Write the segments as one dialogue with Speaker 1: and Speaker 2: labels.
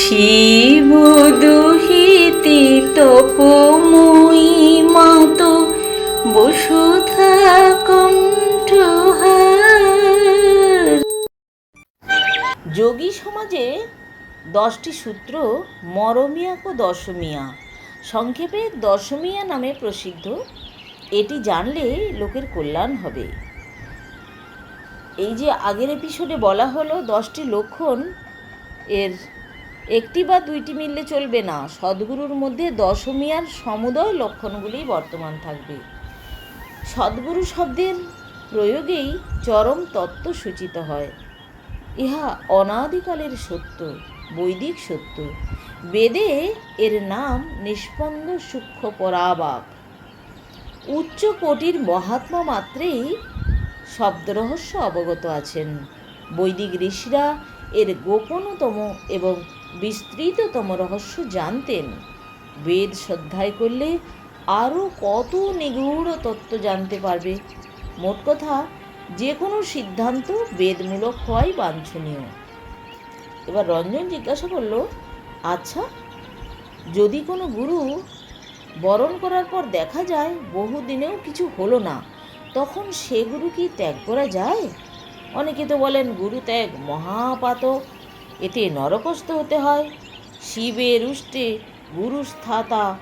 Speaker 1: শিব দুহিতে তপময়ী মাত, বসুধা কণ্ঠহার। যোগী সমাজে দশটি সূত্র মরমিয়াক ও দশমিয়া। সংক্ষেপে দশমিয়া নামে প্রসিদ্ধ, এটি জানলে লোকের কল্যাণ হবে। এই যে আগের এপিসোডে বলা হলো দশটি লক্ষণ এর একটি বা দুইটি মিললে চলবে না। সদ্গুরুর মধ্যে দশমিয়ার সমুদয় লক্ষণগুলি বর্তমান থাকবে। সদ্গুরু শব্দের প্রয়োগেই চরম তত্ত্ব সূচিত হয়। ইহা অনাদিকালের সত্য, বৈদিক সত্য। বেদে এর নাম নিষ্পন্দ সূক্ষ্ম পরাবাক উচ্চ কোটির মহাত্মা মাত্রেই শব্দরহস্য অবগত আছেন। বৈদিক ঋষিরা এর গোপনতম এবং বিস্তৃততম রহস্য জানতেন। বেদ শ্রদ্ধায় করলে আরও কত নিগূঢ় তত্ত্ব জানতে পারবে? মোট কথা যে কোনো সিদ্ধান্ত বেদমূলক হওয়াই বাঞ্ছনীয়। এবার রঞ্জন জিজ্ঞাসা করল আচ্ছা যদি কোনো গুরু বরণ করার পর দেখা যায় বহুদিনেও কিছু হলো না, তখন সে গুরু কি ত্যাগ করা যায়? অনেকে তো বলেন গুরু ত্যাগ মহাপাতক এতে নরকস্থ হতে হয়। শিবে রুষ্টে গুরু স্থাতা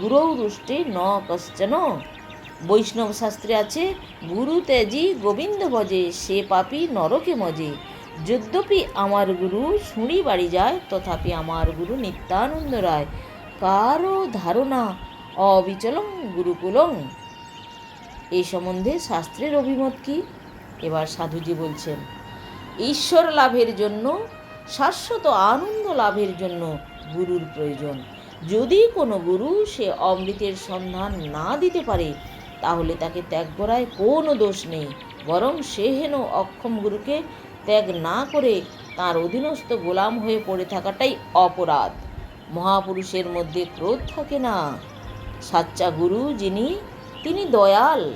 Speaker 1: গুরৌ রুষ্টে ন কশ্চন বৈষ্ণব শাস্ত্রে আছে, গুরু ত্যাজি গোবিন্দ ভজে, সে পাপি নরকে মজে। যদ্যপি আমার গুরু শুঁড়ি বাড়ি যায়, তথাপি আমার গুরু নিত্যানন্দ রায়। কারও ধারণা অবিচলং গুরুকুলং। এই সম্বন্ধে শাস্ত্রের অভিমত কি? এবার সাধুজি বলছেন, ঈশ্বর লাভের জন্য, শাশ্বত আনন্দ লাভের জন্য গুরুর প্রয়োজন। যদি কোনো গুরু সে অমৃতের সন্ধান না দিতে পারে, তাহলে তাকে ত্যাগ করায় কোনো দোষ নেই, বরং সে হেন অক্ষম গুরুকে ত্যাগ না করে তার অধীনস্থ গোলাম হয়ে পড়ে থাকাটাই অপরাধ। মহাপুরুষের মধ্যে ক্রোধ থাকে না। সাচ্চা গুরু যিনি, তিনি দয়াল।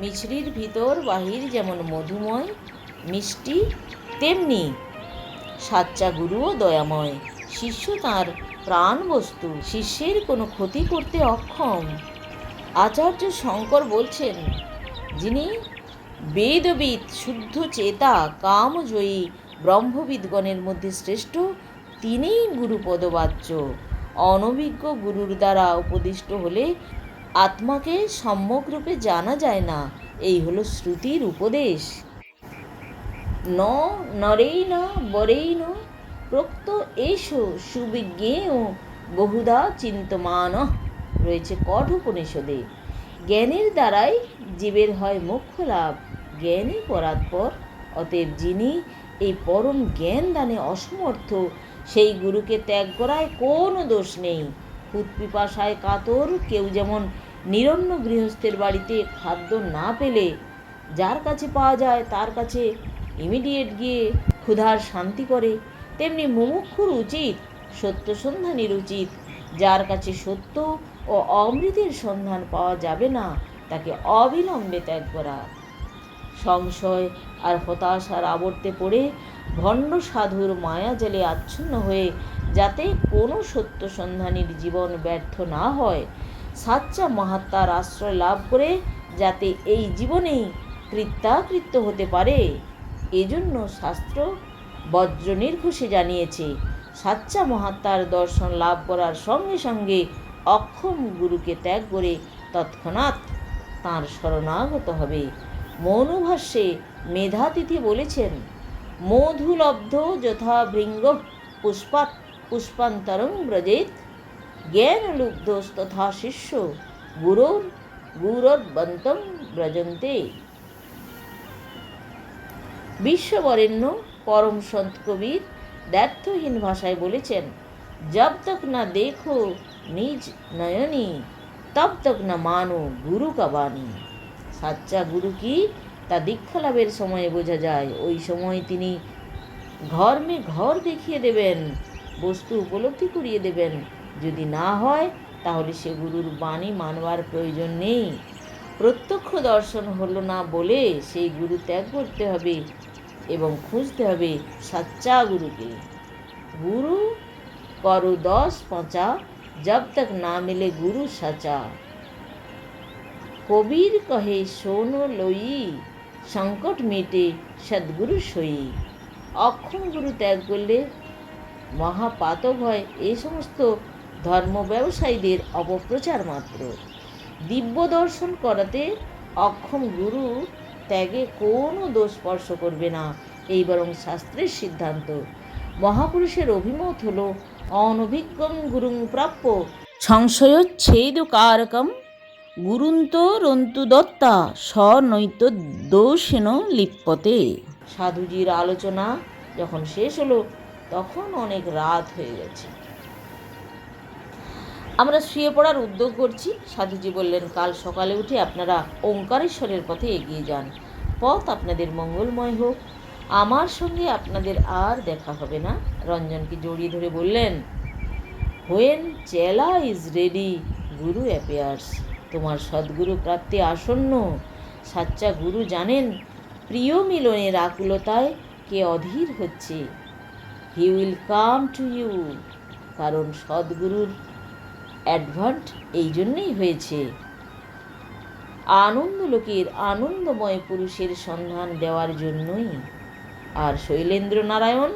Speaker 1: মিছরির ভিতর বাহির যেমন মধুময়, মিষ্টি, তেমনি সাচ্চা গুরুও দয়াময়। শিষ্য তার প্রাণ বস্তু শিষ্যের কোনো ক্ষতি করতে অক্ষম। আচার্য শঙ্কর বলছেন, যিনি বেদবিদ শুদ্ধ চেতা, কামজয়ী, ব্রহ্মবিদগণের মধ্যে শ্রেষ্ঠ, তিনিই গুরুপদবাচ্য। অনভিজ্ঞ গুরুর দ্বারা উপদিষ্ট হলে আত্মাকে সম্যকরূপে জানা যায় না। এই হলো শ্রুতির উপদেশ। ন নরেই না বরেই ন প্রক্ত এসো সুবিজ্ঞেয় বহুধা চিন্তমান। রয়েছে কঠোপনিষদে জ্ঞানের দ্বারাই জীবের হয় মোক্ষ লাভ। জ্ঞানই পরাৎপর, অতএব যিনি এই পরম জ্ঞান দানে অসমর্থ, সেই গুরুকে ত্যাগ করায় কোনো দোষ নেই। পিপাসায় কাতর, কেউ যেমন নিরন্ন গৃহস্থের বাড়িতে খাদ্য না পেলে যার কাছে পাওয়া যায় তার কাছে ইমিডিয়েট গিয়ে ক্ষুধার শান্তি করে। তেমনি মুমুক্ষুর উচিত, সত্য সন্ধানের উচিত। যার কাছে সত্য ও অমৃতের সন্ধান পাওয়া যাবে না, তাকে অবিলম্বে ত্যাগ করা। সংশয় আর হতাশার আবর্তে পড়ে ভণ্ড সাধুর মায়াজালে আচ্ছন্ন হয়ে যাতে কোনো সত্য সন্ধানীর জীবন ব্যর্থ না হয় সাচ্চা মহাত্মার আশ্রয় লাভ করে যাতে এই জীবনেই কৃত্যাকৃত্য হতে পারে। এজন্য শাস্ত্র বজ্র নির্ঘোষে জানিয়েছে, সাচ্চা মহাত্মার দর্শন লাভ করার সঙ্গে সঙ্গে অক্ষম গুরুকে ত্যাগ করে তৎক্ষণাৎ তাঁর শরণাগত হবে। মৌনভাষ্যে মেধাতিথি বলেছেন, মধুলব্ধ যথা ভৃঙ্গ পুষ্পাত পুষ্পান্তরং ব্রজেত জ্ঞানলুব্ধস্তথা শিষ্য গুরোর গুরোদ্বন্তম ব্রজন্তে। বিশ্ববরেণ্য পরম সন্ত কবির দ্ব্যর্থহীন ভাষায় বলেছেন, জব তক না দেখো নিজ নয়নি, তব তক না মানো গুরু কাবানি সাচ্চা গুরু কি? তা দীক্ষা লাভের সময়ে বোঝা যায়। ওই সময় তিনি ঘর মে ঘর দেখিয়ে দেবেন, বস্তু উপলব্ধি করিয়ে দেবেন। যদি না হয়, তাহলে সে গুরুর বাণী মানবার প্রয়োজন নেই। প্রত্যক্ষ দর্শন হলো না বলে সেই গুরু ত্যাগ করতে হবে এবং খুঁজতে হবে সাচ্চা গুরুকে। গুরু, করো দশ পঁচা, জব তক না মিলে গুরু সাচা। কবির কহে সোন লই সংকট মেটে সদ্গুরু সই অক্ষম গুরু ত্যাগ করলে মহাপাতক হয় এই সমস্ত ধর্ম ব্যবসায়ীদের অপপ্রচার মাত্র। দিব্য দর্শন করাতে অক্ষম গুরু ত্যাগে কোনো দোষ স্পর্শ করবে না, এই বরং শাস্ত্রের সিদ্ধান্ত। মহাপুরুষের অভিমত হল অনভিজ্ঞম গুরুং প্রাপ্য সংশয়োচ্ছেদকারকম গুরুন্তরন্তু দত্তা স্বনৈত দোষেন লিপ্পতে। সাধুজির আলোচনা যখন শেষ হলো, তখন অনেক রাত হয়ে গেছে। আমরা শুয়ে পড়ার উদ্যোগ করছি। সাধুজি বললেন, কাল সকালে উঠে আপনারা ওঙ্কারেশ্বরের পথে এগিয়ে যান। পথ আপনাদের মঙ্গলময় হোক। আমার সঙ্গে আপনাদের আর দেখা হবে না। রঞ্জনকে জড়িয়ে ধরে বললেন হোয়েন চেলা ইজ রেডি গুরু অ্যাপিয়ার্স তোমার সদ্গুরু প্রাপ্তি আসন্ন। সাচ্চা গুরু জানেন, প্রিয় মিলনের আকুলতায় কে অধীর হচ্ছে। He will come to you কারণ সদ্গুরুর অ্যাডভান্ট এই জন্যই হয়েছে। আনন্দলোকের আনন্দময় পুরুষের সন্ধান দেওয়ার জন্যই। আর শৈলেন্দ্র নারায়ণ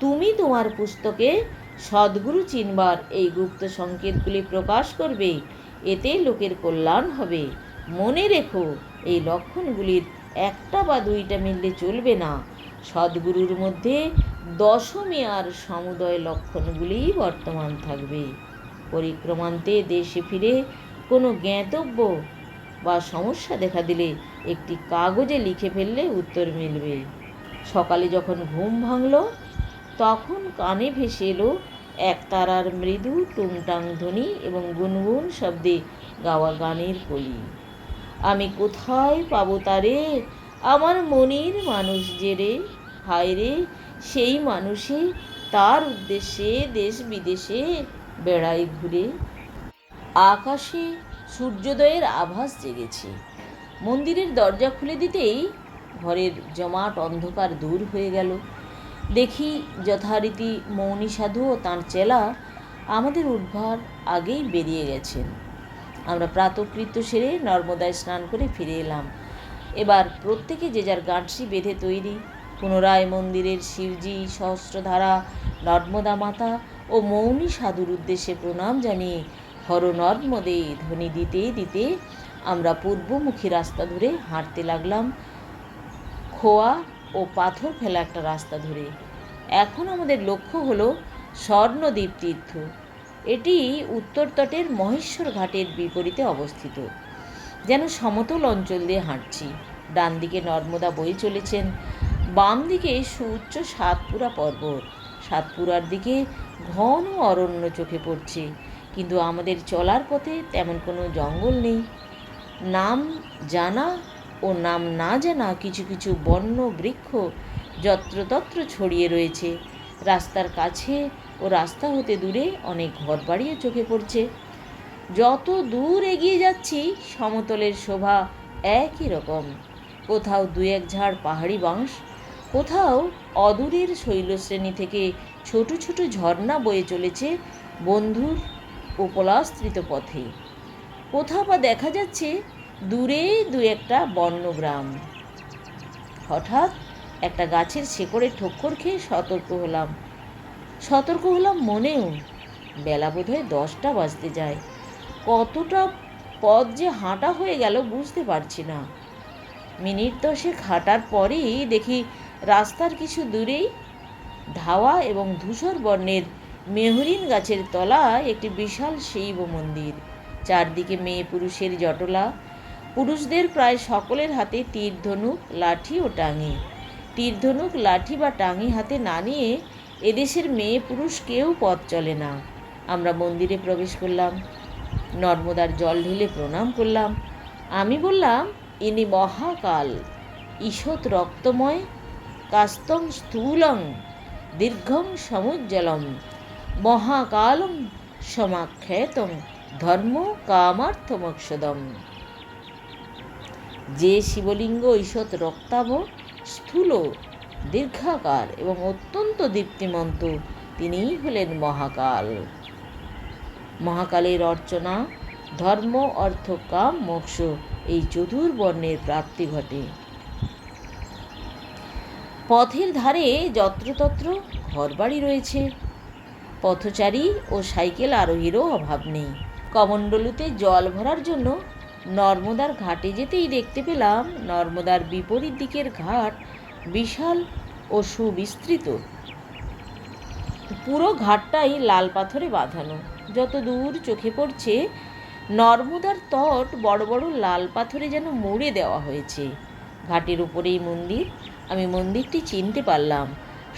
Speaker 1: তুমি তোমার পুস্তকে সদ্গুরু চিনবার এই গুপ্ত সংকেতগুলি প্রকাশ করবে, এতে লোকের কল্যাণ হবে। মনে রেখো, এই লক্ষণগুলির একটা বা দুইটা মিললে চলবে না। সদ্গুরুর মধ্যে দশমী আর সমুদয় লক্ষণগুলিই বর্তমান থাকবে। পরিক্রমান্তে দেশে ফিরে কোনো জ্ঞাতব্য বা সমস্যা দেখা দিলে একটি কাগজে লিখে ফেললে উত্তর মিলবে। সকালে যখন ঘুম ভাঙল, তখন কানে ভেসে এলো এক তারার মৃদু টুংটাং ধ্বনি এবং গুনগুন শব্দে গাওয়া গানের কলি। আমি কোথায় পাবো তারে? আমার মনের মানুষ যে রে? হায় রে, সেই মানুষে তার উদ্দেশ্যে দেশ বিদেশে বেড়াই ঘুরে। আকাশে সূর্যোদয়ের আভাস জেগেছে। মন্দিরের দরজা খুলে দিতেই ঘরের জমাট অন্ধকার দূর হয়ে গেল। দেখি যথারীতি মৌনী সাধু ও তাঁর চেলা আমাদের উদ্ধার আগেই বেরিয়ে গেছেন। আমরা প্রাতকৃত্য সেরে নর্মদায় স্নান করে ফিরে এলাম। এবার প্রত্যেকে যে যার গাঁটসি বেঁধে তৈরি। পুনরায় মন্দিরের শিবজি, সহস্রধারা, নর্মদা মাতা ও মৌনী সাধুর উদ্দেশ্যে প্রণাম জানিয়ে হর নর্মদে ধ্বনি দিতে দিতে আমরা পূর্বমুখী রাস্তা ধরে হাঁটতে লাগলাম। খোয়া ও পাথর ফেলা একটা রাস্তা ধরে। এখন আমাদের লক্ষ্য হলো স্বর্ণদ্বীপ তীর্থ। এটি উত্তর তটের মহেশ্বর ঘাটের বিপরীতে অবস্থিত। যেন সমতল অঞ্চল দিয়ে হাঁটছি। ডান দিকে নর্মদা বয়ে চলেছেন। বাম দিকে সুউচ্চ সাতপুরা পর্বত। সাতপুরার দিকে ঘন অরণ্য চোখে পড়ছে, কিন্তু আমাদের চলার পথে তেমন কোনো জঙ্গল নেই। নাম জানা ও নাম না জানা কিছু কিছু বন্য বৃক্ষ যত্রতত্র ছড়িয়ে রয়েছে। রাস্তার কাছে ও রাস্তা হতে দূরে অনেক ঘর ঘরবাড়িও চোখে পড়ছে। যত দূর এগিয়ে যাচ্ছি, সমতলের শোভা একই রকম। কোথাও দু এক ঝাড় পাহাড়ি বাঁশ, কোথাও অদূরের শৈলশ্রেণী থেকে ছোট ছোট ঝর্ণা বয়ে চলেছে বন্ধুর উপলাস্ত্রিত পথে। কোথাও বা দেখা যাচ্ছে দূরে দু একটা বন্যগ্রাম হঠাৎ একটা গাছের শেকড়ে ঠক্কর খেয়ে সতর্ক হলাম। সতর্ক হলাম মনেও বেলা বোধহয় দশটা বাজতে যায়। কতটা পথ যে হাঁটা হয়ে গেল বুঝতে পারছি না। মিনিট দশেক হাঁটার পরেই দেখি রাস্তার কিছু দূরেই ধাওয়া এবং ধূসর বর্ণের মেহরিন গাছের তলায় একটি বিশাল শৈব মন্দির। চারদিকে মেয়ে পুরুষের জটলা। পুরুষদের প্রায় সকলের হাতে তীর ধনুক লাঠি ও টাঙি। তীর ধনুক লাঠি বা টাঙি হাতে না নিয়ে এদেশের মেয়ে পুরুষ কেউ পথ চলে না। আমরা মন্দিরে প্রবেশ করলাম। নর্মদার জল ঢেলে প্রণাম করলাম। আমি বললাম, ইনি মহাকাল। ঈষৎ রক্তময়, কাস্তং স্থূলং। দীর্ঘং সমুজ্জ্বলম মহাকালং সমাখ্যাতং ধর্ম কামার্থমক্ষদম। যে শিবলিঙ্গ ঈষৎ রক্তাভ, স্থূল, দীর্ঘাকার এবং অত্যন্ত দীপ্তিমন্ত, তিনিই হলেন মহাকাল। মহাকালের অর্চনা, ধর্ম, অর্থ, কাম, মোক্ষ, এই চতুর্বর্ণের প্রাপ্তি ঘটে। পথের ধারে যত্রতত্র ঘরবাড়ি রয়েছে। পথচারী ও সাইকেল আরোহীরও অভাব নেই। কমণ্ডলুতে জল ভরার জন্য নর্মদার ঘাটে যেতেই দেখতে পেলাম নর্মদার বিপরীত দিকের ঘাট বিশাল ও সুবিস্তৃত। পুরো ঘাটটাই লাল পাথরে বাঁধানো। যত দূর চোখে পড়ছে, নর্মদার তট বড় বড় লাল পাথরে যেন মুড়ে দেওয়া হয়েছে। ঘাটের উপরেই মন্দির আমি মন্দিরটি চিনতে পারলাম।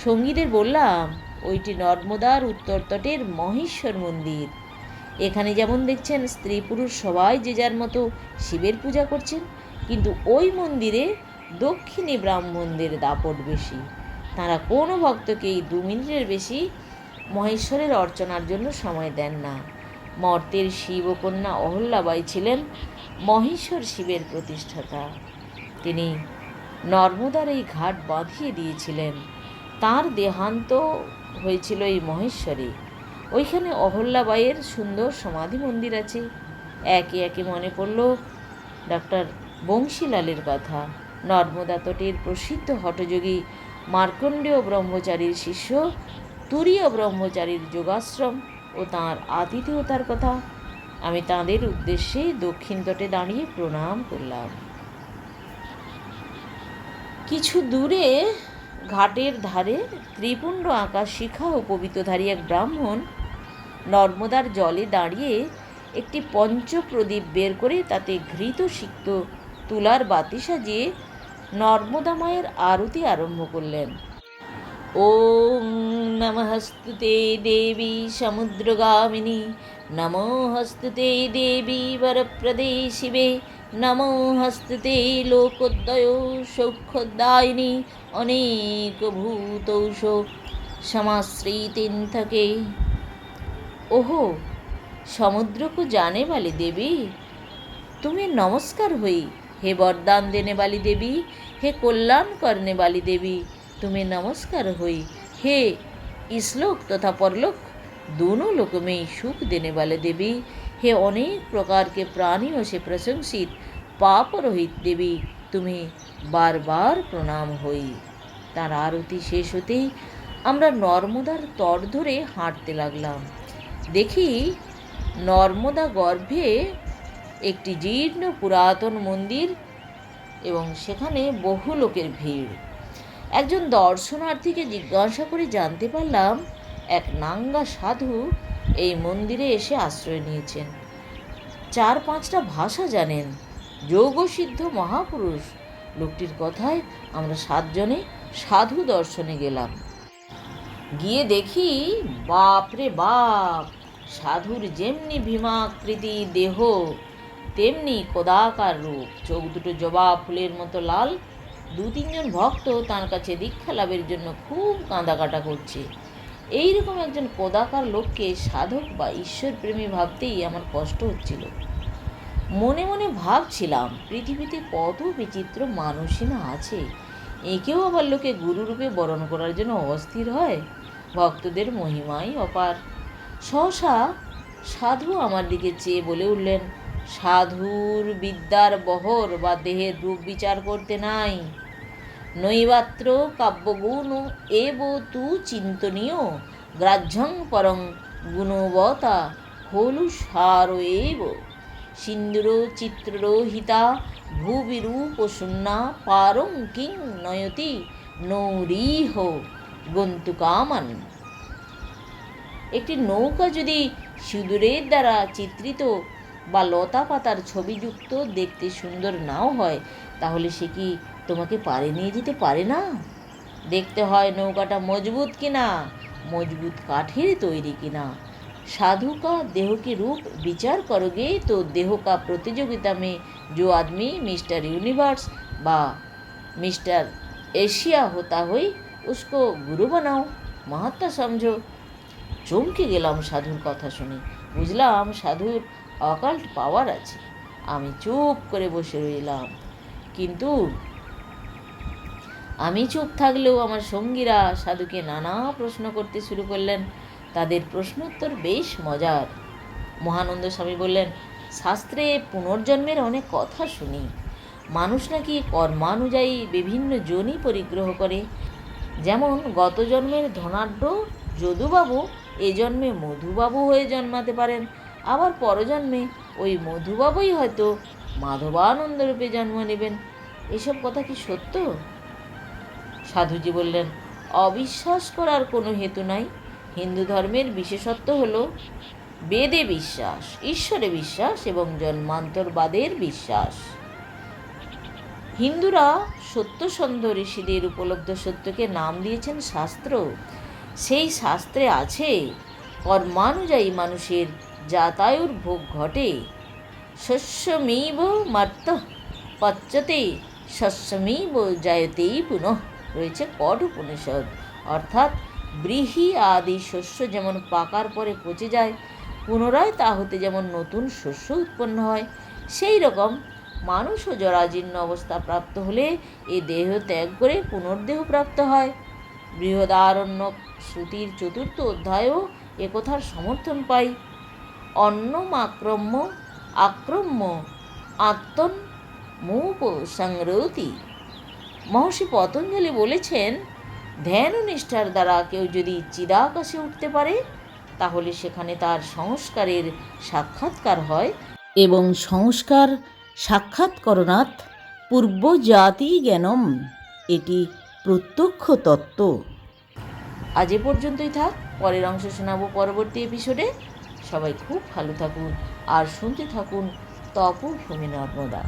Speaker 1: সঙ্গীদের বললাম, ওইটি নর্মদার উত্তর তটের মহেশ্বর মন্দির। এখানে যেমন দেখছেন, স্ত্রী পুরুষ সবাই যে যার মতো শিবের পূজা করছেন, কিন্তু ওই মন্দিরে দক্ষিণী ব্রাহ্মণদের দাপট বেশি। তারা কোনো ভক্তকেই দু মিনিটের বেশি মহেশ্বরের অর্চনার জন্য সময় দেন না। মর্তের শিব ও কন্যা অহল্যাবাই ছিলেন মহেশ্বর শিবের প্রতিষ্ঠাতা। তিনি নর্মদার এই ঘাট বাঁধিয়ে দিয়েছিলেন। তার দেহান্ত হয়েছিল এই মহেশ্বরে। ওইখানে অহল্যাবাইয়ের সুন্দর সমাধি মন্দির আছে। একে একে মনে পড়ল ডক্টর বংশীলালের কথা। নর্মদা তটের প্রসিদ্ধ হঠযোগী মার্কণ্ডেয় ব্রহ্মচারীর শিষ্য, তুরীয় ব্রহ্মচারীর যোগাশ্রম ও তাঁর আতিথেয়তার কথা। আমি তাঁদের উদ্দেশ্যে দক্ষিণ তটে দাঁড়িয়ে প্রণাম করলাম। কিছু দূরে, ঘাটের ধারে ত্রিপুণ্ড আঁকা শিখা ও পবিত্রধারী এক ব্রাহ্মণ নর্মদার জলে দাঁড়িয়ে একটি পঞ্চপ্রদীপ বের করে তাতে ঘৃত সিক্ত তুলার বাতি সাজিয়ে নর্মদা মায়ের আরতি আরম্ভ করলেন। ওম নমস্তুতে দেবী সমুদ্রগামিনী নমো হস্তুতে দেবী বরপ্রদে শিবে নমো হস্তুতে লোকোদয় সৌখ্যদায়িনী অনেক ভূতৌষ সমাশ্রিতিন থাকে ওহো সমুদ্রকু জানে বালি দেবী তুমি নমস্কার হই হে বরদান দেনে বালি দেবী হে কল্যাণ করনে বালি দেবী তুমি নমস্কার হই हे ইসলোক তথা परलोक दोनों लोक में सुख देने वाले देवी हे অনেক প্রকারকে প্রাণীও সে প্রশংসিত পাপ রহিত দেবী, তুমি বারবার প্রণাম হই। তার আরতি শেষ হতেই আমরা নর্মদার তট ধরে হাঁটতে লাগলাম। দেখি নর্মদা গর্ভে একটি জীর্ণ পুরাতন মন্দির এবং সেখানে বহু লোকের ভিড়। একজন দর্শনার্থীকে জিজ্ঞাসা করে জানতে পারলাম, এক নাঙ্গা সাধু এই মন্দিরে এসে আশ্রয় নিয়েছেন। চার পাঁচটা ভাষা জানেন। যোগসিদ্ধ মহাপুরুষ। লোকটির কথায় আমরা সাতজনে সাধু দর্শনে গেলাম। গিয়ে দেখি, বাপ রে বাপ, সাধুর যেমনি ভীমাকৃতি দেহ, তেমনি কোদাকার রূপ। চোখ দুটো জবা ফুলের মতো লাল। দু তিনজন ভক্ত তার কাছে দীক্ষা লাভের জন্য খুব কাঁদাকাটা করছে। এইরকম একজন কোদাকার লোককে সাধক বা ঈশ্বর প্রেমী ভাবতেই আমার কষ্ট হচ্ছিল। মনে মনে ভাবছিলাম, পৃথিবীতে কত বিচিত্র মানুষই না আছে। একেও আবার লোকে গুরুরূপে বরণ করার জন্য অস্থির হয়। ভক্তদের মহিমাই অপার। সহসা সাধু আমার দিকে চেয়ে বলে উঠলেন, সাধুর বিদ্যার বহর বা দেহের রূপ বিচার করতে নাই। নৈবাত্র কাব্যগুণ এব তু চিন্তনীয়, গ্রাহ্যং পরং গুণবতা হলু সার এব। সিন্দুর চিত্ররোহিতা ভূবিরূপ শূন্যা পারং কিং নয়তি নৌরীহ গন্তুকামান। একটি নৌকা যদি সিঁদুরের দ্বারা চিত্রিত বা লতা পাতার ছবিযুক্ত দেখতে সুন্দর নাও হয়, তাহলে সে কি তোমাকে পারে নিয়ে যেতে পারে না দেখতে হয় নৌকাটা মজবুত কিনা মজবুত কাঠের তৈরি কিনা साधु का देह के रूप विचार करोगे तो देह का प्रतियोगिता में जो आदमी मिस्टर यूनिवर्स বা মিস্টার এশিয়া হতা হই উসকো গুরু বানাও মাহাত্মা সমঝো চমকে গেলাম সাধুর কথা শুনে বুঝলাম সাধুর অকাল্ট পাওয়ার আছে আমি চুপ করে বসে রইলাম কিন্তু আমি চুপ থাকলেও আমার সঙ্গীরা সাধুকে নানা প্রশ্ন করতে শুরু করলেন। তাদের প্রশ্নোত্তর বেশ মজার। মহানন্দ স্বামী বললেন, শাস্ত্রে পুনর্জন্মের অনেক কথা শুনি। মানুষ নাকি কর্মানুযায়ী বিভিন্ন যোনি পরিগ্রহ করে। যেমন গত জন্মের ধনাঢ্য যদুবাবু, এ জন্মে মধুবাবু হয়ে জন্মাতে পারেন। আবার পরজন্মে ওই মধুবাবুই হয়তো মাধবানন্দ রূপে জন্ম নেবেন। এসব কথা কি সত্য? সাধুজি বললেন, অবিশ্বাস করার কোনো হেতু নাই। হিন্দু ধর্মের বিশেষত্ব হলো বেদে বিশ্বাস, ঈশ্বরে বিশ্বাস এবং জন্মান্তরবাদের বিশ্বাস। হিন্দুরা সত্যসন্ধ ঋষিদের উপলব্ধ সত্যকে নাম দিয়েছেন শাস্ত্র। সেই শাস্ত্রে আছে, কর্মানুযায়ী মানুষের যাতায়ুর ভোগ ঘটে। শস্যমেব মার্ত পচ্যতে শস্যমেব জায়তেই পুনঃ। রয়েছে কট উপনিষদ অর্থাৎ ব্রীহি আদি শস্য যেমন পাকার পরে পচে যায়, পুনরায় তা হতে যেমন নতুন শস্য উৎপন্ন হয়, সেই রকম মানুষও জরাজীর্ণ অবস্থা প্রাপ্ত হলে এ দেহ ত্যাগ করে পুনর্দেহ প্রাপ্ত হয়। বৃহদারণ্য শ্রুতির চতুর্থ অধ্যায়ও একথার সমর্থন পাই। অন্নমাক্রম্য, আক্রম্য, আত্মন মুপ সংরতি মহর্ষি পতঞ্জলি বলেছেন, ধ্যান ও নিষ্ঠার দ্বারা কেউ যদি চিদাকাশে উঠতে পারে, তাহলে সেখানে তার সংস্কারের সাক্ষাৎকার হয় এবং সংস্কার সাক্ষাৎকরণাৎ পূর্বজাতি জ্ঞানম এটি প্রত্যক্ষ তত্ত্ব। আজ এ পর্যন্তই থাক, পরের অংশ শোনাবো পরবর্তী এপিসোডে। সবাই খুব ভালো থাকুন, আর শুনতে থাকুন তপভূমি নর্মদা।